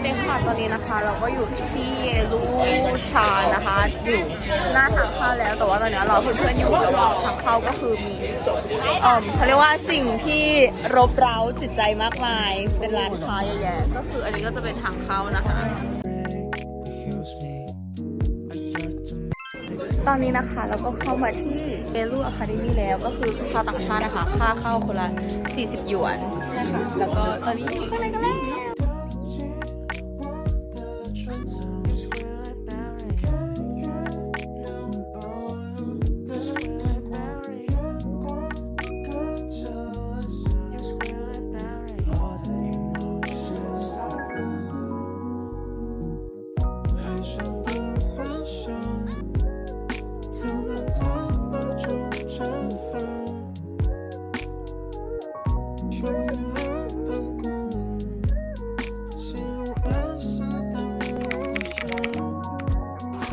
วัสดีค่ะตอนนี้นะคะเราก็อยู่ที่ลูชานะคะอยู่หน้าทางเข้าแล้วแต่ว่าตอนนี้เราเพื่อนๆอยู่ระหว่างทางเข้าก็คือมีเออเขาเรียกว่าสิ่งที่รบเร้าจิตใจมากมายเป็นร้านค้าเยอะแยะก็คืออันนี้ก็จะเป็นทางเข้านะคะ ตอนนี้นะคะเราก็เข้ามาที่เบลูอะคาเดมี่แล้วก็คือชาวต่างชาตินะคะ ค่าเข้าคนละ 40 หยวนใช่ค่ะแล้วก็ตอนนี้อยู่ข้างในกันแล้ว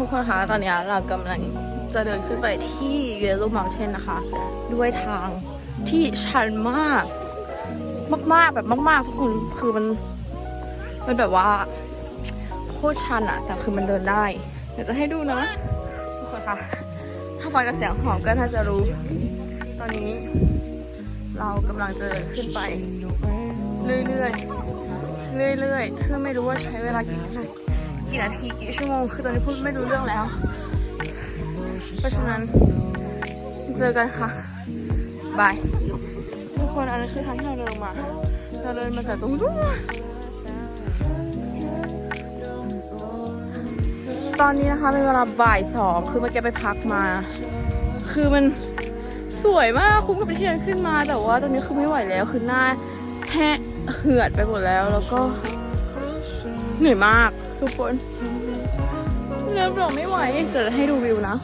กคนคะตอนนี้เรากำลังจะเดินขึ้นไปที่ Yellow Mountain นะคะ ด้วยทางที่ชันมาก มากๆแบบมากๆทุกคนคือมัน มันแบบว่าโคตรชันอะแต่คือมันเดินได้ เดี๋ยวจะให้ดูนะทุกคนคะถ้าฟังกับเสียงหอบก็น่าจะรู้ ตอนนี้ เรากำลังจะเดินขึ้นไป เรื่อยๆเรื่อยๆซึ่งไม่รู้ว่าใช้เวลากี่นาที กี่นาทีกี่ชั่วโมงคือตอนนี้พูดไม่รู้เรื่องแล้ว เพราะฉะนั้นเจอกันค่ะบายทุกคนอันนี้คือทางที่เราเดินมาเราเดินมาจากตรงนู้นตอนนี้นะคะเป็นเวลาบ่ายสองคือเมื่อกี้ไปพักมา คือมันสวยมากคุ้มกับที่เดินขึ้นมาแต่ว่าตอนนี้คือไม่ไหวแล้วคือหน้าแห้เหือดไปหมดแล้วแล้วก็เหนื่อยมาก ทุกคนเริ่มรอไม่ไหวจะให้ดูวิวนะ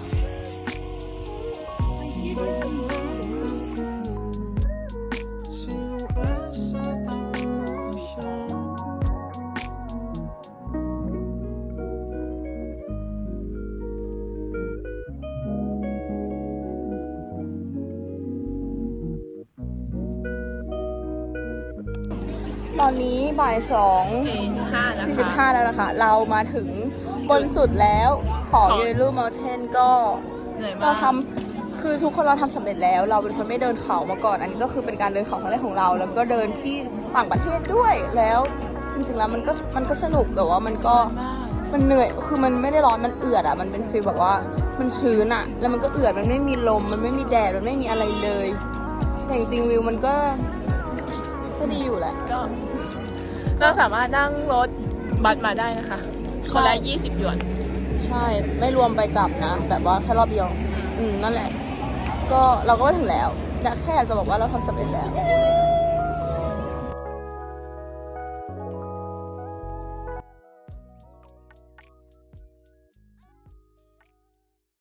ตอนนี้บ่ายสองสี่สิบห้าแล้วนะคะ เรามาถึงบนสุดแล้วของของเยลูม u ลเทนก็ เหนื่อยเรามากทำคือทุกคนเราทำสำเร็จแล้ว เราเป็นคนไม่เดินเขามาก่อน อันนี้ก็คือเป็นการเดินเขาครั้งแรกของเรา แล้วก็เดินที่ต่างประเทศด้วยแล้วจริงๆแล้วมันก็มันก็สนุกแต่ว่ามันก็มันเหนื่อยคือมันไม่ได้ร้อนมันเอือดอะมันเป็นฟีลแบบว่ามันชื้นอะ แล้วมันก็เอือดมันไม่มีลม มันไม่มีแดดมันไม่มีอะไรเลย แต่จริงๆวิวมันก็ก็ดีอยู่แหละ ก็ ก็สามารถนั่งรถบัสมาได้นะคะ คนละ 20 หยวน ใช่ไม่รวมไปกลับนะ แบบว่าแค่รอบเดียว อืมนั่นแหละ ก็เราก็มาถึงแล้วแต่แค่อยากจะบอกว่าเราทำสำเร็จแล้ว